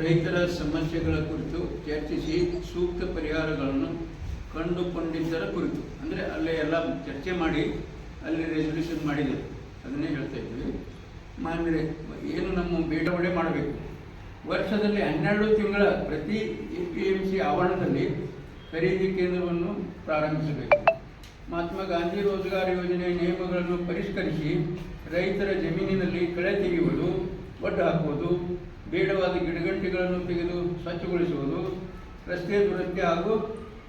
ರೈತರ ಸಮಸ್ಯೆಗಳ ಕುರಿತು ಚರ್ಚಿಸಿ ಸೂಕ್ತ ಪರಿಹಾರಗಳನ್ನು ಕಂಡುಕೊಂಡಿದ್ದರ ಕುರಿತು. ಅಂದರೆ ಅಲ್ಲೇ ಎಲ್ಲ ಚರ್ಚೆ ಮಾಡಿ, ಅಲ್ಲಿ ರೆಸೊಲ್ಯೂಷನ್ ಮಾಡಿದೆ. ಅದನ್ನೇ ಹೇಳ್ತಾ ಇದ್ವಿ. ಮಾನ್ಯರೇ, ಏನು ನಮ್ಮ ಬೇಡವಡೆ ಮಾಡಬೇಕು? ವರ್ಷದಲ್ಲಿ ಹನ್ನೆರಡು ತಿಂಗಳ ಪ್ರತಿ ಎ ಪಿ ಎಂ ಸಿ ಆವರಣದಲ್ಲಿ ಖರೀದಿ ಕೇಂದ್ರವನ್ನು ಪ್ರಾರಂಭಿಸಬೇಕು. ಮಹಾತ್ಮ ಗಾಂಧಿ ರೋಜ್ಗಾರ್ ಯೋಜನೆ ನಿಯಮಗಳನ್ನು ಪರಿಷ್ಕರಿಸಿ ರೈತರ ಜಮೀನಿನಲ್ಲಿ ಕಳೆ ತೆಗೆಯುವುದು ಒಡ್ಡು ಹಾಕುವುದು ಬೇಡವಾದ ಗಿಡಗಂಟಿಗಳನ್ನು ತೆಗೆದು ಸ್ವಚ್ಛಗೊಳಿಸುವುದು, ರಸ್ತೆ ದುರಸ್ತಿ ಹಾಗೂ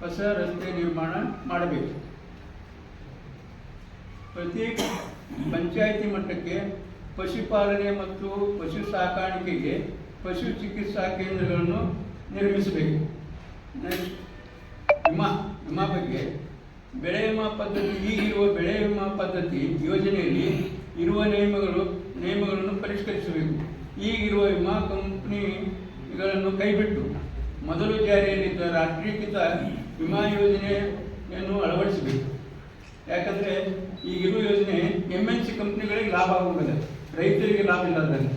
ಹೊಸ ರಸ್ತೆ ನಿರ್ಮಾಣ ಮಾಡಬೇಕು. ಪ್ರತಿ ಪಂಚಾಯಿತಿ ಮಟ್ಟಕ್ಕೆ ಪಶುಪಾಲನೆ ಮತ್ತು ಪಶು ಸಾಕಾಣಿಕೆಗೆ ಪಶು ಚಿಕಿತ್ಸಾ ಕೇಂದ್ರಗಳನ್ನು ನಿರ್ಮಿಸಬೇಕು. ನೆಕ್ಸ್ಟ್, ವಿಮಾ ವಿಮಾ ಬಗ್ಗೆ. ಬೆಳೆ ವಿಮಾ ಪದ್ಧತಿ, ಈಗಿರುವ ಬೆಳೆ ವಿಮಾ ಪದ್ಧತಿ ಯೋಜನೆಯಲ್ಲಿ ಇರುವ ನಿಯಮಗಳು ವಿಮಾ ಕಂಪನಿಗಳನ್ನು ಕೈಬಿಟ್ಟು ಮೊದಲು ಜಾರಿಯಲ್ಲಿದ್ದ ರಾಷ್ಟ್ರೀಕೃತ ವಿಮಾ ಯೋಜನೆಯನ್ನು ಅಳವಡಿಸಬೇಕು. ಯಾಕಂದರೆ ಈಗಿರುವ ಯೋಜನೆ ಎಂ ಎನ್ ಸಿ ಕಂಪ್ನಿಗಳಿಗೆ ಲಾಭ ಆಗುತ್ತದೆ ರೈತರಿಗೆ ಲಾಭ ಇಲ್ಲ ಅದರಲ್ಲಿ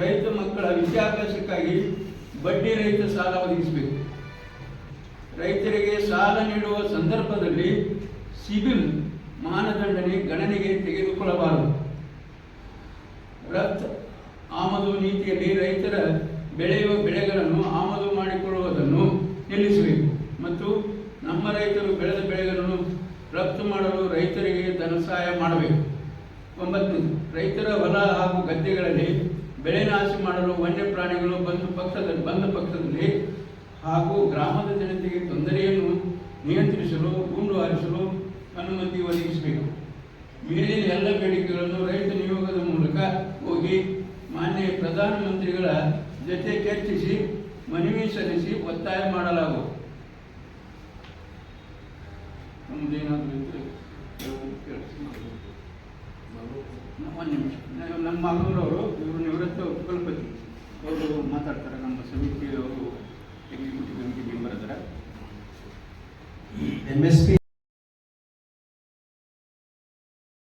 ರೈತ ಮಕ್ಕಳ ವಿದ್ಯಾಭ್ಯಾಸಕ್ಕಾಗಿ ಬಡ್ಡಿ ರಹಿತ ಸಾಲ ಒದಗಿಸಬೇಕು. ರೈತರಿಗೆ ಸಾಲ ನೀಡುವ ಸಂದರ್ಭದಲ್ಲಿ ಸಿಬಿಲ್ ಮಾನದಂಡನೆ ಗಣನೆಗೆ ತೆಗೆದುಕೊಳ್ಳಬಾರದು. ಆಮದು ನೀತಿಯಲ್ಲಿ ರೈತರ ಬೆಳೆಯುವ ಬೆಳೆಗಳನ್ನು ಆಮದು ಮಾಡಿಕೊಳ್ಳುವುದನ್ನು ನಿಲ್ಲಿಸಬೇಕು. ಮತ್ತು ನಮ್ಮ ರೈತರು ಬೆಳೆದ ಬೆಳೆಗಳನ್ನು ರಫ್ತು ಮಾಡಲು ರೈತರಿಗೆ ಧನ ಸಹಾಯ ಮಾಡಬೇಕು. ಒಂಬತ್ತು ರೈತರ ಹೊಲ ಹಾಗೂ ಗದ್ದೆಗಳಲ್ಲಿ ಬೆಳೆ ನಾಶ ಮಾಡಲು ವನ್ಯ ಪ್ರಾಣಿಗಳು ಬಂದ ಪಕ್ಷದ ಬಂದ ಪಕ್ಷದಲ್ಲಿ ಹಾಗೂ ಗ್ರಾಮದ ಜನತೆಗೆ ತೊಂದರೆಯನ್ನು ನಿಯಂತ್ರಿಸಲು, ಗುಂಡು ಹಾರಿಸಲು ಅನುಮತಿ ಒದಗಿಸಬೇಕು. ಮೇಲಿನ ಎಲ್ಲ ಬೇಡಿಕೆಗಳನ್ನು ರೈತ ನಿಯೋಗದ ಮೂಲಕ ಹೋಗಿ ಮಾನ್ಯ ಪ್ರಧಾನಮಂತ್ರಿಗಳ ಜೊತೆ ಚರ್ಚಿಸಿ, ಮನವಿ ಸಲ್ಲಿಸಿ ಒತ್ತಾಯ ಮಾಡಲಾಗುವುದು. ಒಂದು ನಮ್ಮ ಮಗಳವರು ಇವರು ನಿವೃತ್ತ ಉಪಕುಲಪತಿ ಅವರು ಮಾತಾಡ್ತಾರೆ, ನಮ್ಮ ಸಮಿತಿಯವರು ಎಕ್ಸಿಕ್ಯೂಟಿವ್ ಕಮಿಟಿ ಮೆಂಬರ್ ಹತ್ರ ಎಂ ಎಸ್ ಪಿ